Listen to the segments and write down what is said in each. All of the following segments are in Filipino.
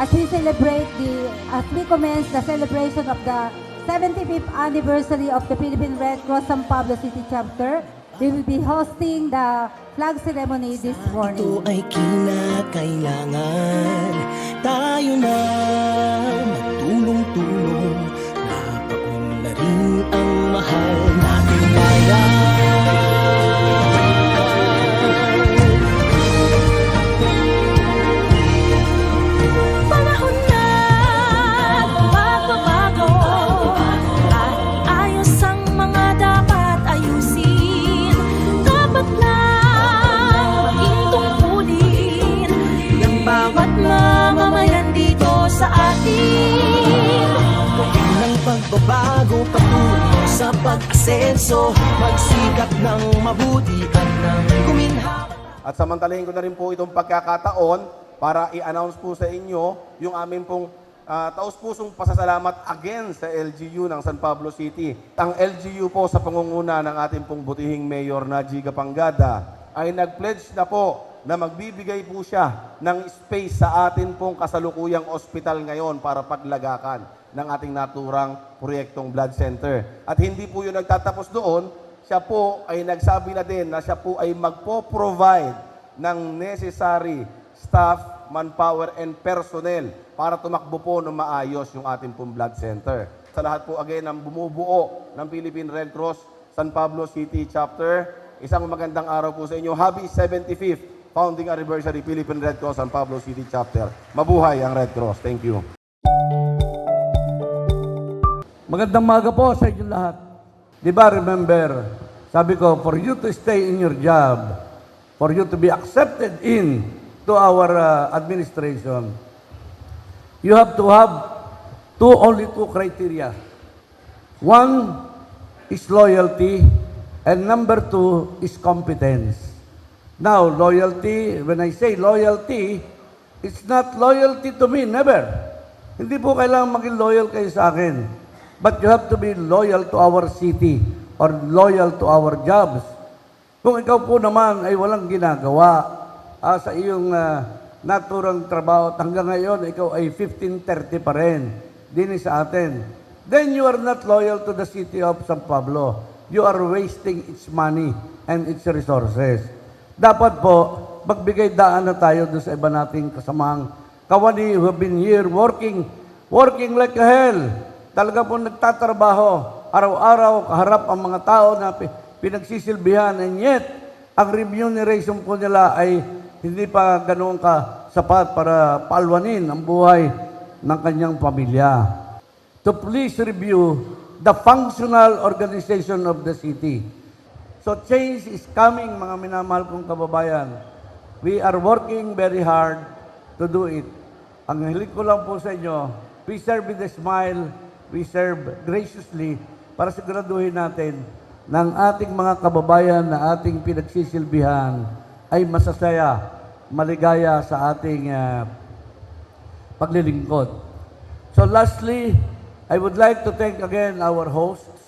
as we celebrate the, as we commence the celebration of the 75th anniversary of the Philippine Red Cross San Pablo City Chapter. We will be hosting the flag ceremony this morning. Ito ay kinakailangan atin ng pagbabago patungo sa pag-asenso Magsikap ng mabuti at ng guminhawa At samantalahin ko na rin po itong pagkakataon para i-announce po sa inyo yung aming pong ah, taus-pusong pasasalamat again sa LGU ng San Pablo City. Ang LGU po sa pangunguna ng ating pong butihing mayor na Giga Pangada ay nag-pledge na po na magbibigay po siya ng space sa atin pong kasalukuyang ospital ngayon para paglagakan ng ating naturang proyektong blood center. At hindi po yun nagtatapos doon, siya po ay nagsabi na din na siya po ay magpo-provide ng necessary staff, manpower, and personnel para tumakbo po ng maayos yung ating pong blood center. Sa lahat po again ng bumubuo ng Philippine Red Cross San Pablo City Chapter, isang magandang araw po sa inyo. Happy 75th founding anniversary Philippine Red Cross San Pablo City Chapter. Mabuhay ang Red Cross. Thank you. Magandang maga po sa inyo lahat. Di ba, remember, sabi ko, for you to stay in your job, for you to be accepted in to our uh, administration, you have to have two, only two criteria. One is loyalty, and number two is competence. Now, loyalty, when I say loyalty, it's not loyalty to me, never. Hindi po kailangan maging loyal kayo sa akin. But you have to be loyal to our city or loyal to our jobs. Kung ikaw po naman ay walang ginagawa ah, sa iyong ah, naturang trabaho at hanggang ngayon ikaw ay 1530 pa rin din sa atin, then you are not loyal to the city of San Pablo. You are wasting its money and its resources. Dapat po, magbigay daan na tayo doon sa iba nating kasamang kawani who have been here working, working like a hell. Talaga po nagtatrabaho, araw-araw, kaharap ang mga tao na pi- pinagsisilbihan. And yet, ang remuneration po nila ay hindi pa ganoon ka sapat para palwanin ang buhay ng kanyang pamilya. To please review the functional organization of the city. So change is coming, mga minamahal kong kababayan. We are working very hard to do it. Ang hiling ko lang po sa inyo, we serve with a smile, we serve graciously para siguraduhin natin ng ating mga kababayan na ating pinagsisilbihan ay masasaya, maligaya sa ating ah, paglilingkod. So lastly, I would like to thank again our hosts.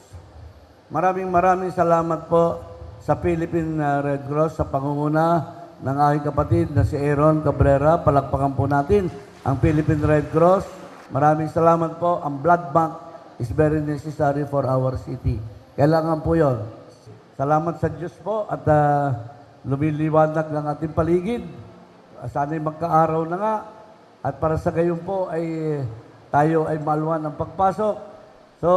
Maraming maraming salamat po sa Philippine uh, Red Cross sa pangunguna ng aking kapatid na si Aaron Cabrera. Palakpakan po natin ang Philippine Red Cross. Maraming salamat po. Ang blood bank is very necessary for our city. Kailangan po yon. Salamat sa Diyos po at uh, lumiliwanag ng ating paligid. Sana'y magkaaraw na nga. At para sa gayon po ay tayo ay maluwan ng pagpasok. So,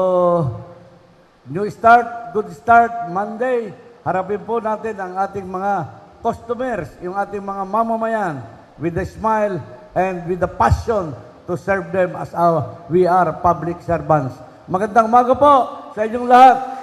new start, good start, Monday. Harapin po natin ang ating mga customers, yung ating mga mamamayan with a smile and with the passion to serve them as our, we are public servants. Magandang maga po sa inyong lahat.